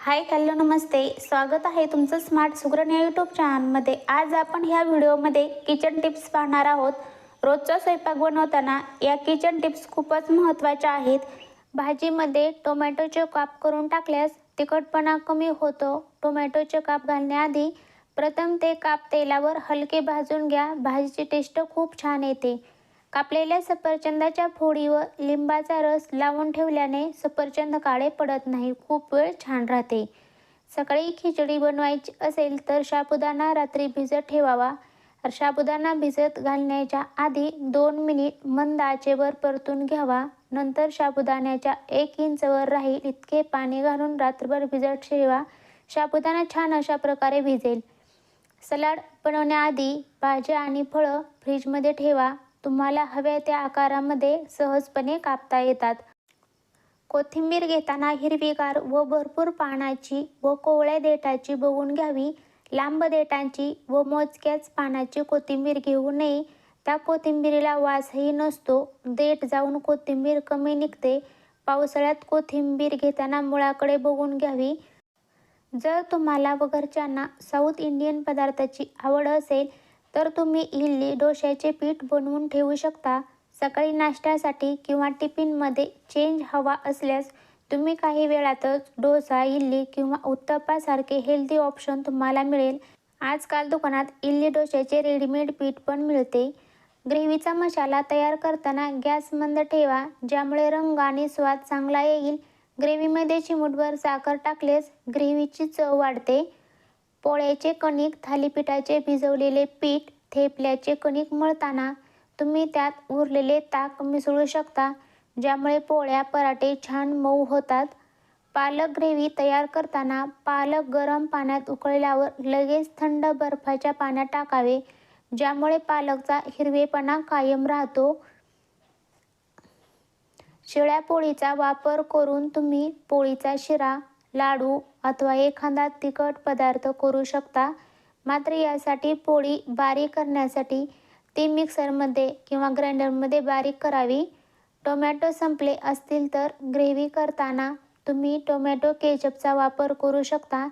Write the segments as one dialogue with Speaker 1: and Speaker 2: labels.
Speaker 1: Hi hello नमस्ते. स्वागत आहे तुमचं स्मार्ट सुग्रण या यूट्यूब चॅनलमध्ये आज आपण ह्या व्हिडिओमध्ये किचन टिप्स पाहणार आहोत. रोजचा स्वयंपाक बनवताना या किचन टिप्स खूपच महत्त्वाच्या आहेत. भाजीमध्ये टोमॅटोचे काप करून टाकल्यास तिखटपणा कमी होतो. टोमॅटोचे काप घालण्याआधी प्रथम ते काप तेलावर हलके भाजून घ्या. भाजीची टेस्ट खूप छान येते. कापलेल्या सफरचंदाच्या फोडीवर लिंबाचा रस लावून ठेवल्याने सफरचंद काळे पडत नाही खूप वेळ छान राहते. सकाळी खिचडी बनवायची असेल तर साबुदाणा रात्री भिजत ठेवावा. साबुदाणा भिजत घालण्याच्या आधी दोन मिनिट मंद आचेवर परतून घ्यावा. नंतर साबुदाण्याच्या एक इंचवर राहील इतके पाणी घालून रात्रभर भिजत ठेवा. साबुदाणा छान अशा प्रकारे भिजेल. सलाड बनवण्याआधी भाज्या आणि फळं फ्रीजमध्ये ठेवा. तुम्हाला हव्या त्या आकारामध्ये सहजपणे कापता येतात. कोथिंबीर घेताना हिरवीगार व भरपूर पानाची व कोवळ्या देठाची बघून घ्यावी. लांब देठांची व मोजक्याच पानाची कोथिंबीर घेऊ नये. त्या कोथिंबीरीला वासही नसतो. देठ जाऊन कोथिंबीर कमी निघते. पावसाळ्यात कोथिंबीर घेताना मुळाकडे बघून घ्यावी. जर तुम्हाला व घरच्यांना साऊथ इंडियन पदार्थाची आवड असेल तर तुम्ही इडली डोश्याचे पीठ बनवून ठेवू शकता. सकाळी नाश्त्यासाठी किंवा टिफिनमध्ये चेंज हवा असल्यास तुम्ही काही वेळातच डोसा इडली किंवा उत्तप्पासारखे हेल्दी ऑप्शन तुम्हाला मिळेल. आजकाल दुकानात इडली डोश्याचे रेडीमेड पीठ पण मिळते. ग्रेव्हीचा मसाला तयार करताना गॅस मंद ठेवा ज्यामुळे रंग आणि स्वाद चांगला येईल. ग्रेव्हीमध्ये चिमूटभर साखर टाकल्यास ग्रेव्हीची चव वाढते. पोळ्याचे कणिक थालीपीठाचे भिजवलेले पीठ थेपल्याचे कणिक मळताना तुम्ही त्यात उरलेले ताक मिसळू शकता ज्यामुळे पोळ्या पराठे छान मऊ होतात. पालक ग्रेव्ही तयार करताना पालक गरम पाण्यात उकळल्यावर लगेच थंड बर्फाच्या पाण्यात टाकावे ज्यामुळे पालकचा हिरवेपणा कायम राहतो. शिळ्या पोळीचा वापर करून तुम्ही पोळीचा शिरा लाडू अथवा एखादा तिखट पदार्थ करू शकता. मात्र यासाठी पोळी बारीक करण्यासाठी ती मिक्सरमध्ये किंवा ग्राइंडरमध्ये बारीक करावी. टोमॅटो संपले असतील तर ग्रेव्ही करताना तुम्ही टोमॅटो केचपचा वापर करू शकता.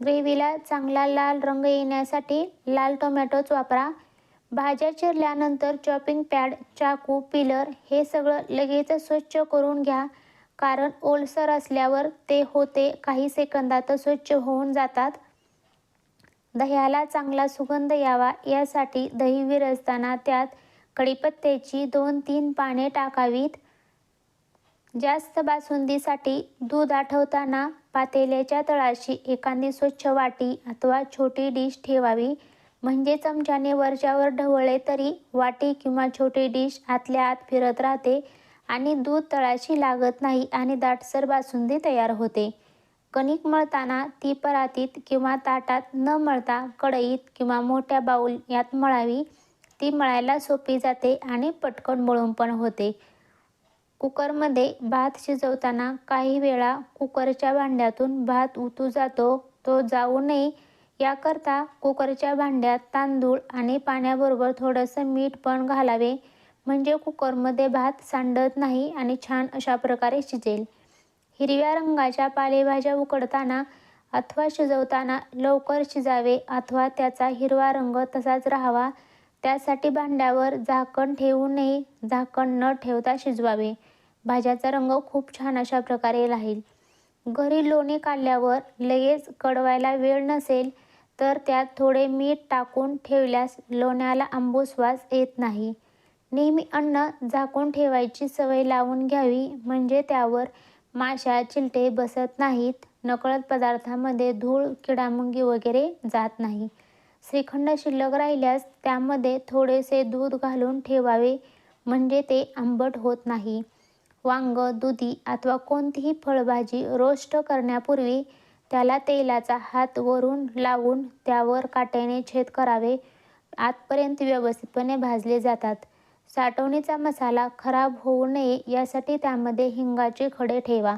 Speaker 1: ग्रेव्हीला चांगला लाल रंग येण्यासाठी लाल टोमॅटोच वापरा. भाज्या चिरल्यानंतर चॉपिंग पॅड चाकू पिलर हे सगळं लगेच स्वच्छ करून घ्या. कारण ओलसर असल्यावर ते होते काही सेकंदात स्वच्छ होऊन जातात. दह्याला चांगला सुगंध यावा यासाठी दही विरजताना त्यात कढीपत्त्याची दोन तीन पाने टाकावीत. जास्त बासुंदीसाठी दूध आठवताना पातेल्याच्या तळाशी एखादी स्वच्छ वाटी अथवा छोटी डिश ठेवावी. म्हणजे चमच्याने वरच्यावर ढवळे तरी वाटी किंवा छोटी डिश आतल्या आत फिरत राहते. आणि दूध तळाशी लागत नाही आणि दाटसर बासुंदी तयार होते. कणिक मळताना ती परातीत किंवा ताटात न मळता कढईत किंवा मोठ्या बाऊल यात मळावी. ती मळायला सोपी जाते आणि पटकन मळून पण होते. कुकरमध्ये भात शिजवताना काही वेळा कुकरच्या भांड्यातून भात उतू जातो तो जाऊ नये. याकरता कुकरच्या भांड्यात तांदूळ आणि पाण्याबरोबर थोडंसं मीठ पण घालावे. म्हणजे कुकरमध्ये भात सांडत नाही आणि छान अशा प्रकारे शिजेल. हिरव्या रंगाच्या पालेभाज्या उकडताना अथवा शिजवताना लवकर शिजावे अथवा त्याचा हिरवा रंग तसाच राहावा. त्यासाठी भांड्यावर झाकण ठेवू नये. झाकण न ठेवता शिजवावे. भाज्याचा रंग खूप छान अशा प्रकारे राहील. घरी लोणी काढल्यावर लगेच कडवायला वेळ नसेल तर त्यात थोडे मीठ टाकून ठेवल्यास लोण्याला आंबूस वास येत नाही. नेहमी अन्न झाकून ठेवायची सवय लावून घ्यावी म्हणजे त्यावर माशा चिलटे बसत नाहीत नकळत पदार्थामध्ये धूळ किडामुंगी वगैरे जात नाही. श्रीखंड शिल्लक राहिल्यास त्यामध्ये थोडेसे दूध घालून ठेवावे म्हणजे ते आंबट होत नाही. वांग दुधी अथवा कोणतीही फळभाजी रोस्ट करण्यापूर्वी त्याला तेलाचा हात वरून लावून त्यावर काट्याने छेद करावे. आतपर्यंत व्यवस्थितपणे भाजले जातात. साठवणीचा मसाला खराब होऊ नये यासाठी त्यामध्ये हिंगाचे खडे ठेवा.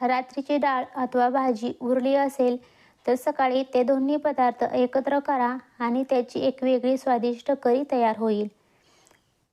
Speaker 1: रात्रीची डाळ अथवा भाजी उरली असेल तर सकाळी ते दोन्ही पदार्थ एकत्र करा आणि त्याची एक वेगळी स्वादिष्ट करी तयार होईल.